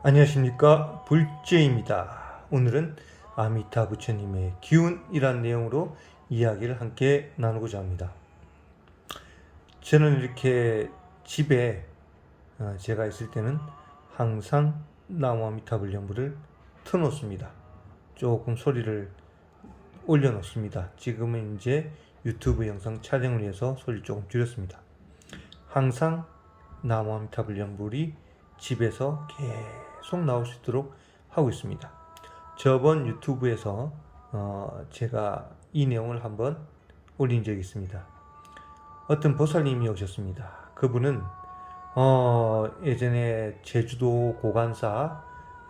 안녕하십니까 불제입니다. 오늘은 아미타 부처님의 기운이란 내용으로 이야기를 함께 나누고자 합니다. 저는 이렇게 집에 어, 제가 있을 때는 항상 나무 아미타불 연부를 틀어놓습니다. 조금 소리를 올려놓습니다. 지금은 이제 유튜브 영상 촬영을 위해서 소리를 조금 줄였습니다. 항상 나무 아미타불 연불이 집에서 계속 나올 수 있도록 하고 있습니다. 저번 유튜브에서 어, 제가 이 내용을 한번 올린 적이 있습니다. 어떤 보살님이 오셨습니다. 그분은 어, 예전에 제주도 고관사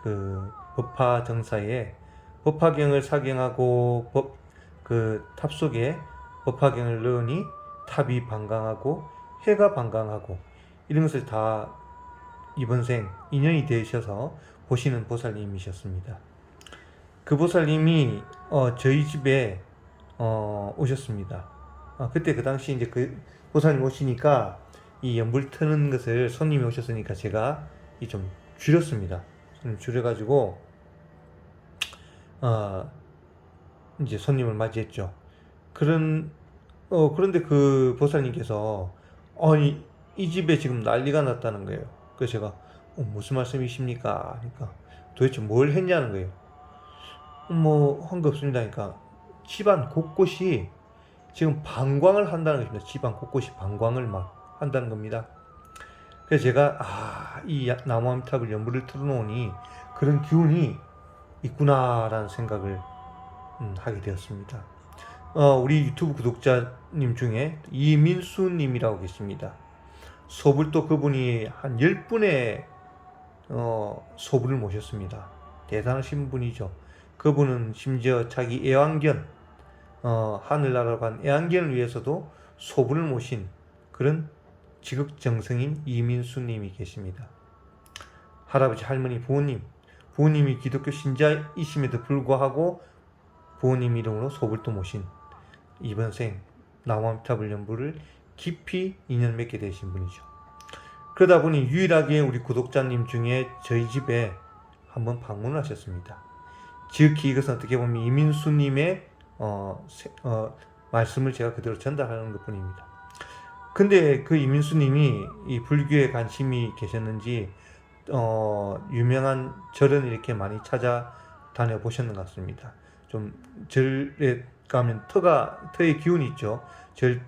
그 법화 정사에 법화경을 사경하고 법, 그 탑 속에 법화경을 넣으니 탑이 반강하고 해가 반강하고 이런 것을 다 이번 생 인연이 되셔서 보시는 보살님이셨습니다. 그 보살님이 어, 저희 집에 어, 오셨습니다. 아, 그때 그 당시 이제 그 보살님 오시니까 이 연불 트는 것을 손님이 오셨으니까 제가 이 좀 줄였습니다. 좀 줄여가지고 어, 이제 손님을 맞이했죠. 그런 어 그런데 그 보살님께서 아니 이 집에 지금 난리가 났다는 거예요. 그래서 제가 어, 무슨 말씀이십니까? 하니까 도대체 뭘 했냐는 거예요. 뭐 한 거 없습니다. 그러니까 집안 곳곳이 지금 방광을 한다는 것입니다. 집안 곳곳이 방광을 막 한다는 겁니다. 그래서 제가 아, 이 나무암탑을 연불을 틀어놓으니 그런 기운이 있구나라는 생각을 음, 하게 되었습니다. 어, 우리 유튜브 구독자님 중에 이민수님이라고 계십니다. 소불도 그분이 한 10분의 어, 소불을 모셨습니다. 대단하신 분이죠. 그분은 심지어 자기 애완견, 어, 하늘나라로 간 애완견을 위해서도 소불을 모신 그런 지극정성인 이민수님이 계십니다. 할아버지, 할머니, 부모님, 부모님이 기독교 신자이심에도 불구하고 부모님 이름으로 소불도 모신 이번 생 나무암탑을 연부를 깊이 인연 맺게 되신 분이죠. 그러다 보니 유일하게 우리 구독자님 중에 저희 집에 한번 방문을 하셨습니다. 지극히 이것은 어떻게 보면 이민수님의 어, 세- 어, 말씀을 제가 그대로 전달하는 것 뿐입니다. 근데 그 이민수님이 이 불교에 관심이 계셨는지 어, 유명한 절은 이렇게 많이 찾아다녀 보셨는 것 같습니다. 좀 절에 가면 터가 터의 기운이 있죠. 절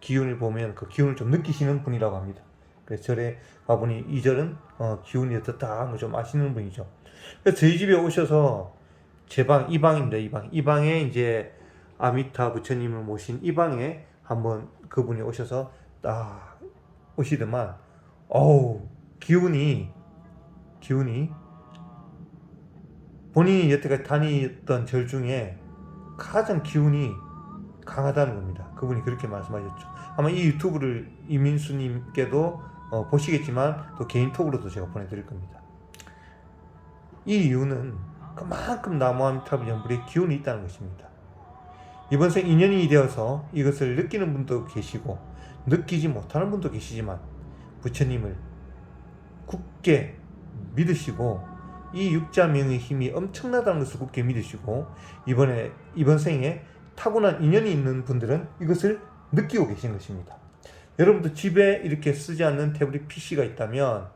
기운을 보면 그 기운을 좀 느끼시는 분이라고 합니다. 그래서 절에 가보니 이 절은 어, 기운이 어떻다 좀 아시는 분이죠. 그래서 저희 집에 오셔서 제 방, 이 방입니다. 이 방. 이 방에 이제 아미타 부처님을 모신 이 방에 한번 그분이 오셔서 딱 오시더만, 어우, 기운이, 기운이 본인이 여태까지 다니던 절 중에 가장 기운이 강하다는 겁니다. 그분이 그렇게 말씀하셨죠. 아마 이 유튜브를 이민수님께도 어, 보시겠지만 또 개인톡으로도 제가 보내드릴 겁니다. 이 이유는 그만큼 나무암탑 연불에 기운이 있다는 것입니다. 이번 생 인연이 되어서 이것을 느끼는 분도 계시고 느끼지 못하는 분도 계시지만 부처님을 굳게 믿으시고 이 육자명의 힘이 엄청나다는 것을 굳게 믿으시고 이번에 이번 생에 타고난 인연이 있는 분들은 이것을 느끼고 계신 것입니다. 여러분도 집에 이렇게 쓰지 않는 태블릿 PC가 있다면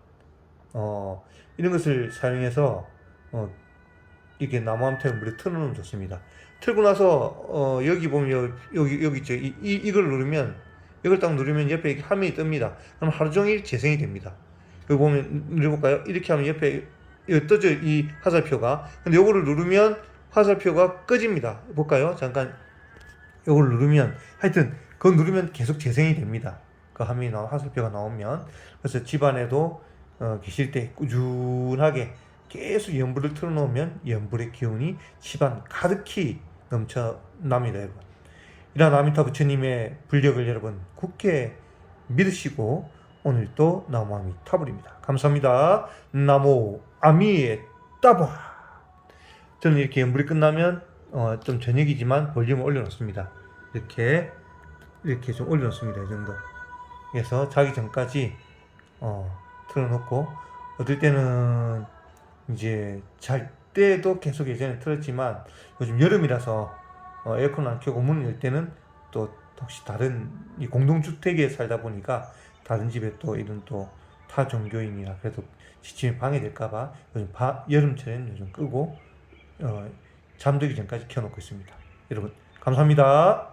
어, 이런 것을 사용해서 어, 이렇게 나무함태를 물에 틀어놓으면 좋습니다. 틀고 나서 어, 여기 보면 여기 여기 있죠. 이, 이 이걸 누르면 이걸 딱 누르면 옆에 화면이 뜹니다. 그럼 하루 종일 재생이 됩니다. 여기 보면 눌러볼까요? 이렇게 하면 옆에 여기 떠져 이 화살표가. 근데 요거를 누르면 화살표가 꺼집니다. 볼까요? 잠깐 요걸 누르면 하여튼 그거 누르면 계속 재생이 됩니다. 그 화면이 화살표가 나오면 그래서 집안에도 어, 계실 때 꾸준하게 계속 연불을 틀어놓으면 연불의 기운이 집안 가득히 넘쳐납니다, 여러분. 이런 아미타 부처님의 불력을 여러분 굳게 믿으시고 오늘도 나무 아미 타불입니다. 감사합니다. 나무 아미의 따바. 저는 이렇게 연불이 끝나면 어, 좀 저녁이지만 볼륨을 올려놓습니다. 이렇게 이렇게 좀 올려놓습니다. 이 정도. 그래서 자기 전까지 어, 틀어놓고 어떨 때는 이제 잘 때도 계속 예전에 틀었지만 요즘 여름이라서 어, 에어컨 안 켜고 문을 열 때는 또 혹시 다른 이 공동주택에 살다 보니까 다른 집에 또 이런 또 타 종교인이나 그래도 지침에 방해될까봐 요즘 바, 여름철에는 요즘 끄고 어, 잠들기 전까지 켜놓고 있습니다. 여러분 감사합니다.